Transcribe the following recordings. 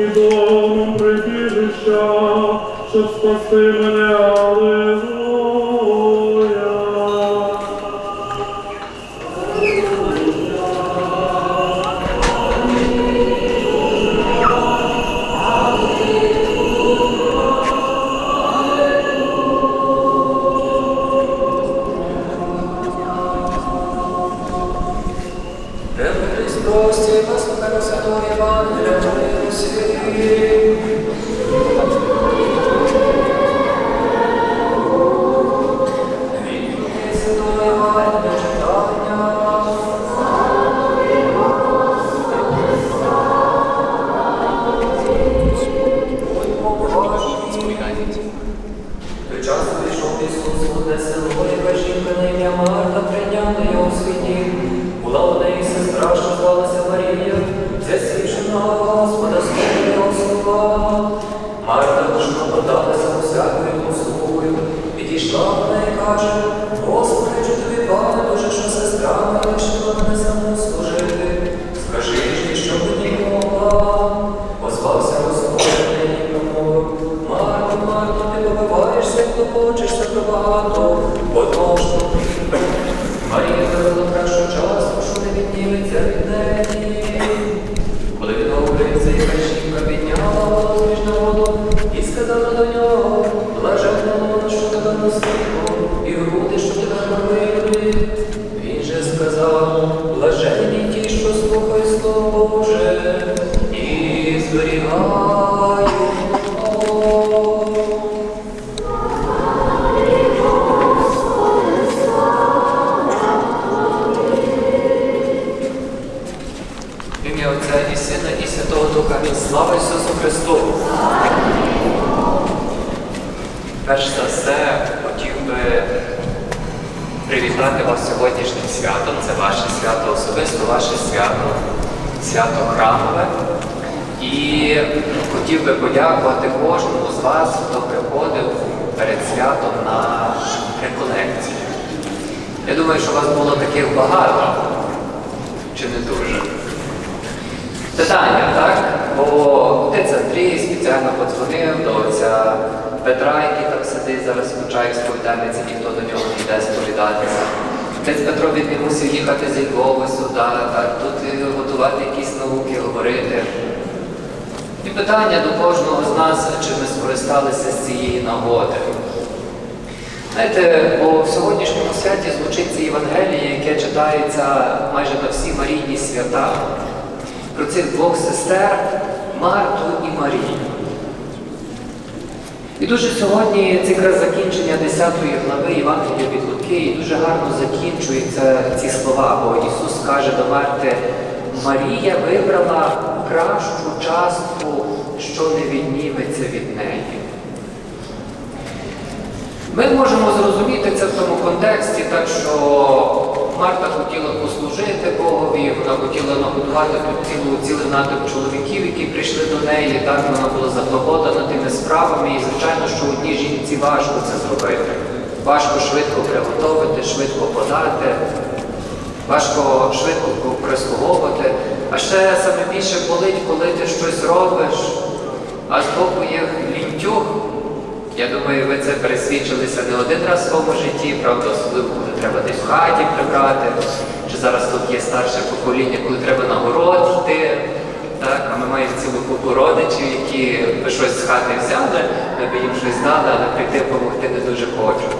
і домом прибіжища, щоб спасти мене, Per Christos, et vas, per Salvatore, Evangelium, et підійшла до неї і каже, Господи, чи пане дуже, що сестра моя лишила мене саму служити. Скажи ж, що мені могла. Озвався Господь на неї і промовив, Марто, Марто, ти побиваєшся, і клопочешся про багато, одного. Марія вибрала кращу не відніметься від неї. Коли говорив, це яка підняла голову між народом і сказала до нього, блаженна що і груди, що тебе. Він же сказав, блаженні ті, що слухають Слово Боже, і зберігають. Що вас було таких багато, чи не дуже. Питання, так? Бо отець Андрій спеціально подзвонив до отця Петра, який там сидить, зараз включає сповідальниці, ніхто до нього не йде сповідатися. Отець Петро не мусив їхати зі Львова сюди, так, тут готувати якісь науки, говорити. І питання до кожного з нас, чи ми скористалися з цієї нагоди. Знаєте, в сьогоднішньому святі звучить це Євангеліє, яке читається майже на всі Марійні свята про цих двох сестер Марту і Марію. І дуже сьогодні це якраз закінчення 10 глави Євангелія від Луки, і дуже гарно закінчуються ці слова, бо Ісус каже до Марти, Марія вибрала кращу частку, що не відніметься від неї. Ми можемо зрозуміти це в тому контексті, так що Марта хотіла послужити Богові, вона хотіла нагодувати тут цілу, цілий натовп чоловіків, які прийшли до неї, так вона була заклопотана тими справами, і звичайно, що одній жінці важко це зробити. Важко швидко приготувати, швидко подати, важко швидко прислуговувати. А ще саме більше болить, коли ти щось робиш, а з боку є лінтюх. Я думаю, ви це пересвідчилися не один раз в своєму житті, правда, особливо, коли треба десь в хаті прибрати, чи зараз тут є старше покоління, коли треба на город йти. Так, а ми маємо цілу купу родичів, які би щось з хати взяли, ми би їм щось дали, але прийти допомогти не дуже хочуть.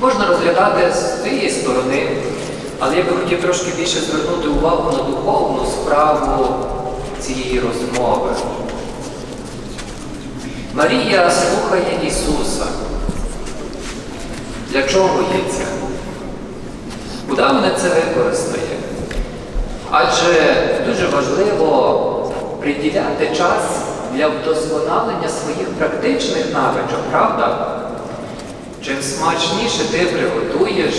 Можна розглядати з цієї сторони, але я би хотів трошки більше звернути увагу на духовну справу цієї розмови. Марія слухає Ісуса. Для чого є це? Куди вона це використає? Адже дуже важливо приділяти час для вдосконалення своїх практичних навичок, правда? Чим смачніше ти приготуєш,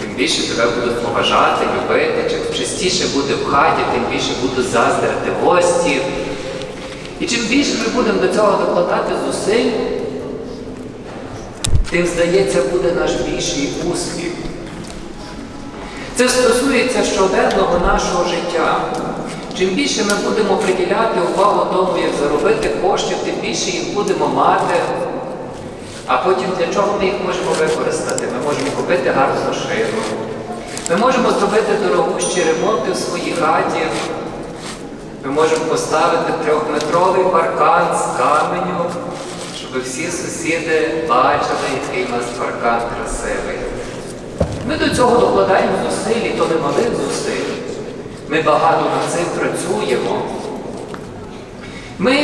тим більше тебе будуть поважати, любити, чим частіше буде в хаті, тим більше будуть заздрити гості. І чим більше ми будемо до цього докладати зусиль, тим, здається, буде наш більший успіх. Це стосується щоденного нашого життя. чим більше ми будемо приділяти увагу тому, як заробити коштів, тим більше їх будемо мати. А потім для чого ми їх можемо використати? Ми можемо купити гарну машину. Ми можемо зробити дорогущі ремонти в своїй хаті. Ми можемо поставити трьохметровий паркан з каменю, щоб всі сусіди бачили, який у нас паркан красивий. Ми до цього докладаємо зусиль, і то немалих зусиль. Ми багато над цим працюємо. Ми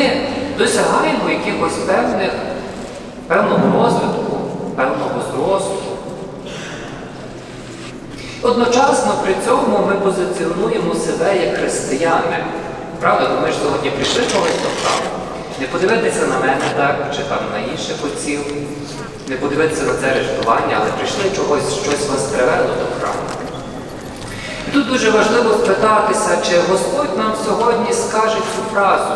досягаємо якихось певних, певного розвитку, певного зросту. Одночасно при цьому ми позиціонуємо себе як християни. Правда, ми ж сьогодні прийшли чогось до храму. Не подивитися на мене так, чи там на інших отців, не подивитися на це рятування, але прийшли чогось, щось вас привело до храму. І тут дуже важливо спитатися, чи Господь нам сьогодні скаже цю фразу.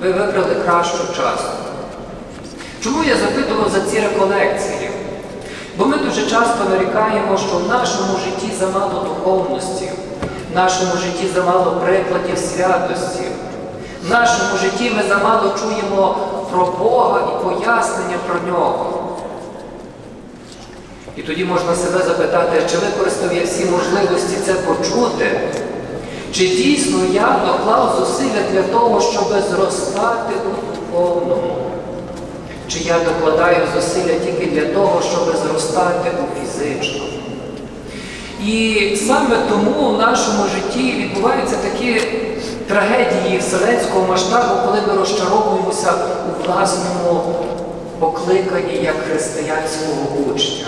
Ви вибрали кращу часто. Чому я запитував за ці реколекції? Бо ми дуже часто нарікаємо, що в нашому житті замало духовності, в нашому житті замало прикладів святості, в нашому житті ми замало чуємо про Бога і пояснення про нього. І тоді можна себе запитати, чи використав я всі можливості це почути? Чи дійсно я доклав зусилля для того, щоб зростати у духовному? Чи я докладаю зусилля тільки для того, щоб зростати у фізичному? І саме тому в нашому житті відбуваються такі трагедії вселенського масштабу, коли ми розчаровуємося у власному покликанні як християнського учня.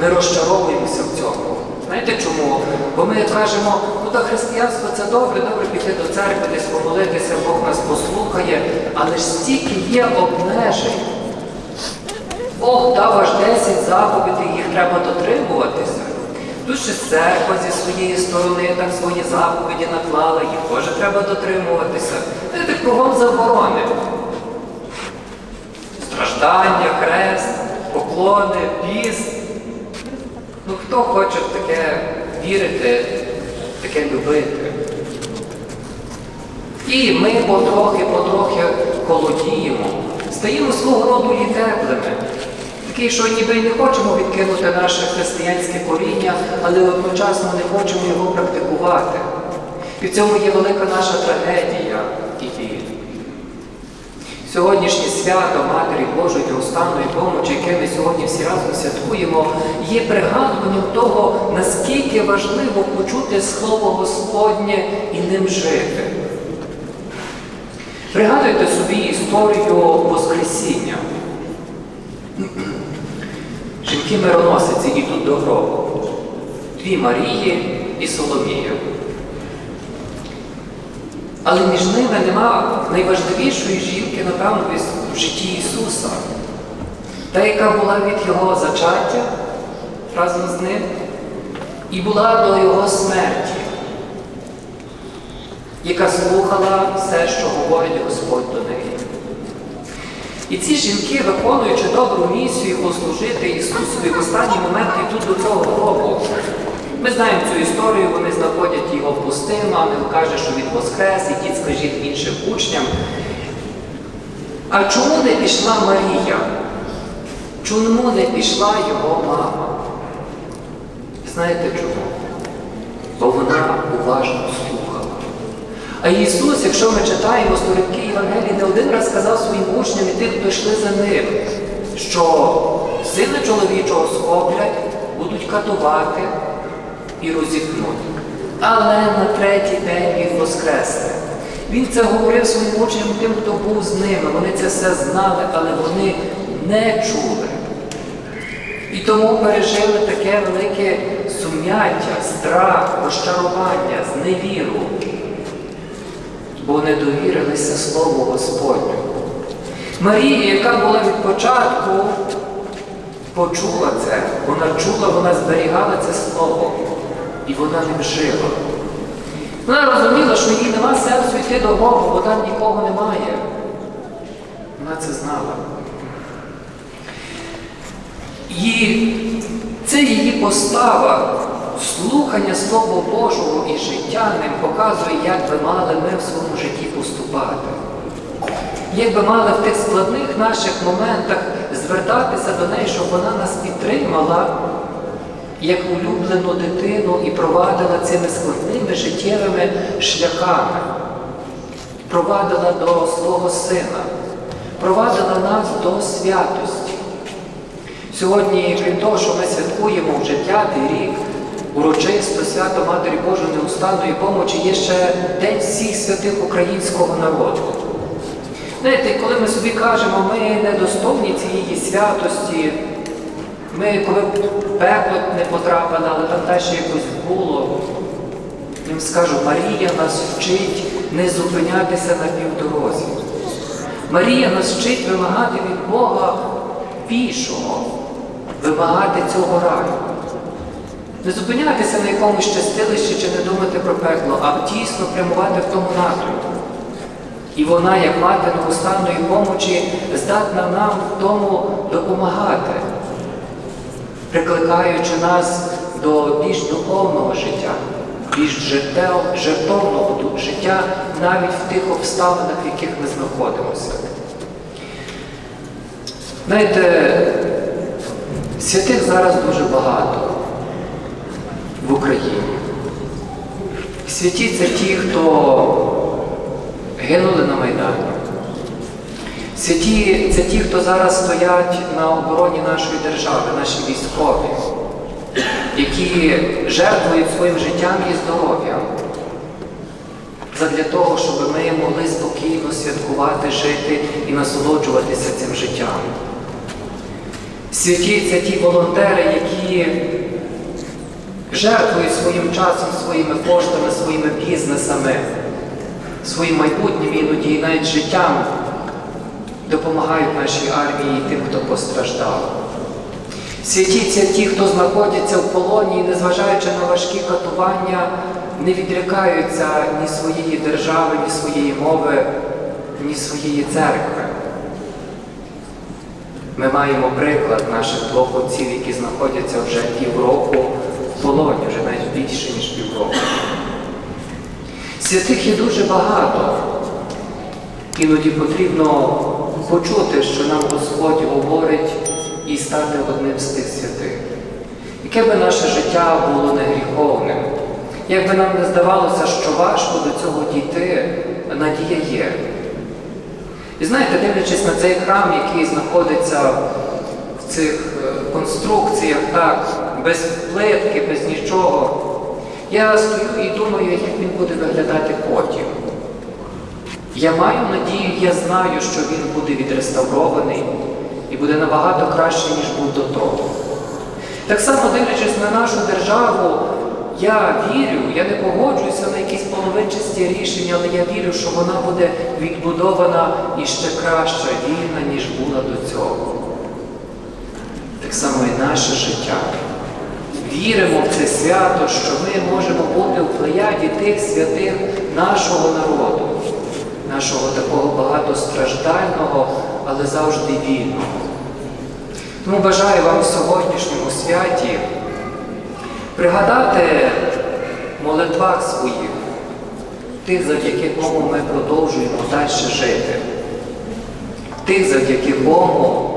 Ми розчаровуємося в цьому. Знаєте чому? Бо ми кажемо, ну так християнство це добре, добре піти до церкви, десь помолитися, Бог нас послухає, але ж стільки є обмежень. Бог дав аж 10 заповідей, їх треба дотримуватися. Ще церква зі своєї сторони так свої заповіді наклала, їх теж треба дотримуватися. Знаєте, кругом заборони. Страждання, хрест, поклони, піст. Ну хто хоче в таке вірити, в таке любити? І ми потрохи-потрохи холодіємо, стаємо свого роду і теплими. Такий, що ніби не хочемо відкинути наше християнське коріння, але одночасно не хочемо його практикувати. І в цьому є велика наша трагедія і біль. Сьогоднішнє свято Матері Божої неустанної помочі, яке ми сьогодні всі разом святкуємо, є пригадуванням того, наскільки важливо почути Слово Господнє і ним жити. Пригадуйте собі історію Воскресіння. Жінки мироносиці йдуть до гробу. Дві Марії і Соломія. Але між ними нема найважливішої жінки, напевно, в житті Ісуса. Та, яка була від Його зачаття разом з ним, і була до Його смерті, яка слухала все, що говорить Господь до неї. І ці жінки, виконуючи добру місію послужити Ісусові в останній момент йдуть до цього гробу. Ми знаємо цю історію, вони знаходять його пустим, ангел каже, що він воскрес, ідіть, скажіть іншим учням. А чому не пішла Марія? Чому не пішла його мама? Знаєте чому? Бо вона уважно. А Ісус, якщо ми читаємо сторінки Євангелії, не один раз сказав своїм учням і тим, хто йшли за ним, що сина чоловічого схоплять, будуть катувати і розіпнуть. Але на третій день він воскресне. Він це говорив своїм учням тим, хто був з ними. Вони це все знали, але вони не чули. І тому пережили таке велике сум'яття, страх, розчарування, зневіру, бо не довірилися Слову Господню. Марія, яка була від початку, почула це, вона чула, вона зберігала це слово, і вона ним жила. Вона розуміла, що їй нема сенсу йти до Бога, бо там нікого немає. Вона це знала. І це її постава слухання Слова Божого і життя ним показує, як би мали ми в своєму житті поступати. Як би мали в тих складних наших моментах звертатися до неї, щоб вона нас підтримала як улюблену дитину і провадила цими складними життєвими шляхами, провадила до свого сина, провадила нас до святості. Сьогодні, крім того, що ми святкуємо вже п'ятий рік, урочисто свято Матері Божої неустанної помочі, є ще День всіх святих українського народу. Знаєте, коли ми собі кажемо, ми недостойні цієї святості, ми коли б пекло не потрапили, але там теж якось було, їм скажу, Марія нас вчить не зупинятися на півдорозі. Марія нас вчить вимагати від Бога більшого, вимагати цього раю. Не зупинятися на якомусь щастилищі чи не думати про пекло, а дійсно прямувати в тому напрямку. І вона, як мати неустанної помочі, здатна нам в тому допомагати, прикликаючи нас до більш духовного життя, більш жертовного життя навіть в тих обставинах, в яких ми знаходимося. Знаєте, святих зараз дуже багато в Україні. Святі це ті, хто гинули на Майдані. Святі це ті, хто зараз стоять на обороні нашої держави, наші військові, які жертвують своїм життям і здоров'ям задля того, щоб ми могли спокійно святкувати, жити і насолоджуватися цим життям. Святі це ті волонтери, які жертвують своїм часом, своїми коштами, своїми бізнесами, своїм майбутнім іноді і навіть життям допомагають нашій армії і тим, хто постраждав. Святі це ті, хто знаходяться в полоні і, незважаючи на важкі катування, не відрікаються ні своєї держави, ні своєї мови, ні своєї церкви. Ми маємо приклад наших двох отців, які знаходяться вже півроку полоні, вже навіть більше, ніж півроку. Святих є дуже багато. Іноді потрібно почути, що нам Господь говорить і стати одним з тих святих. Яке би наше життя було не гріховним, як би нам не здавалося, що важко до цього дійти, надія є. І знаєте, дивлячись на цей храм, який знаходиться в цих е, конструкціях, так, без плитки, без нічого, я стою і думаю, як він буде виглядати потім. Я маю надію, я знаю, що він буде відреставрований і буде набагато краще, ніж був до того. Так само дивлячись на нашу державу, я вірю, я не погоджуюся на якісь половинчасті рішення, але я вірю, що вона буде відбудована і ще краще, вільна, ніж була до цього. Так само і наше життя. Віримо в це свято, що ми можемо бути в плеяді тих святих нашого народу, нашого такого багатостраждального, але завжди вільного. Тому бажаю вам в сьогоднішньому святі пригадати молитвах своїх, тих, завдяки кому ми продовжуємо далі жити, тих, завдяки кому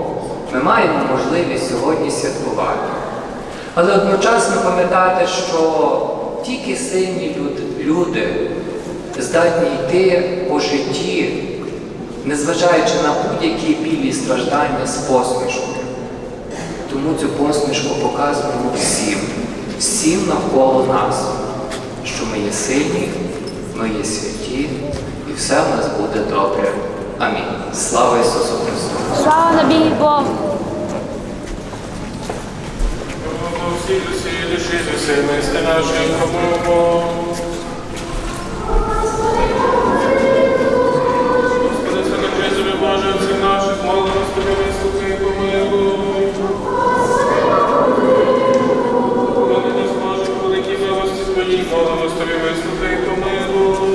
ми маємо можливість сьогодні святкувати. Але одночасно пам'ятати, що тільки сильні люди здатні йти по житті, незважаючи на будь-які білі страждання з посмішкою. Тому цю посмішку показуємо всім, всім навколо нас, що ми є сильні, ми є святі, і все в нас буде добре. Амінь. Слава Ісусу Христу! Слава Богу! Всі душі, душі, душі, мисти наші, помогу. Господи, Боже, всіх наших, молимо Тобі, вислухай, помилуй. Господи, Боже, великі милості Твої, молимо Тобі, вислухай, помилуй.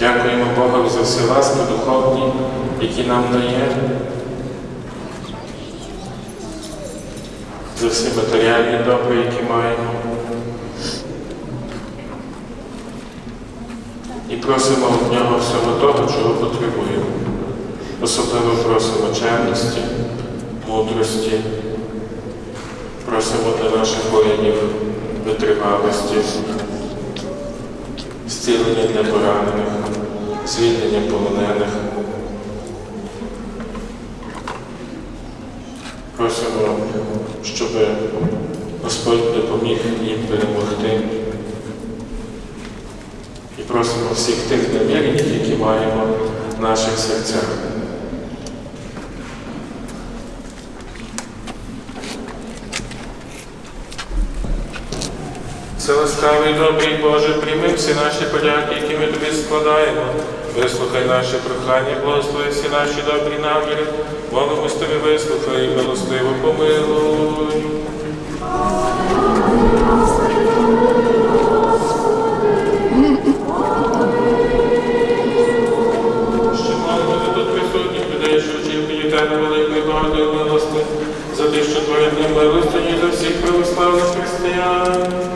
Дякуємо Богові за всі ласки духовні, які нам дає, за всі матеріальні добри, які маємо. І просимо в нього всього того, чого потребуємо. Особливо просимо чемності, мудрості, просимо для наших воїнів витривалості, зцілення для поранених, звільнення полонених. Просимо, щоб Господь допоміг їм перемогти. І просимо всіх тих намірень, які маємо в наших серцях. Все ласкавий, добрий Боже, прийми всі наші подяки, які ми тобі складаємо. Вислухай наші прохання, благослови всі наші добрі наміри. Молимось тобі, вислухай милостиво помилуй. Ще молимо тут присутніх людей, що очікують тебе великої багатої милости, за те, що твоя милостю і за всіх православних християн.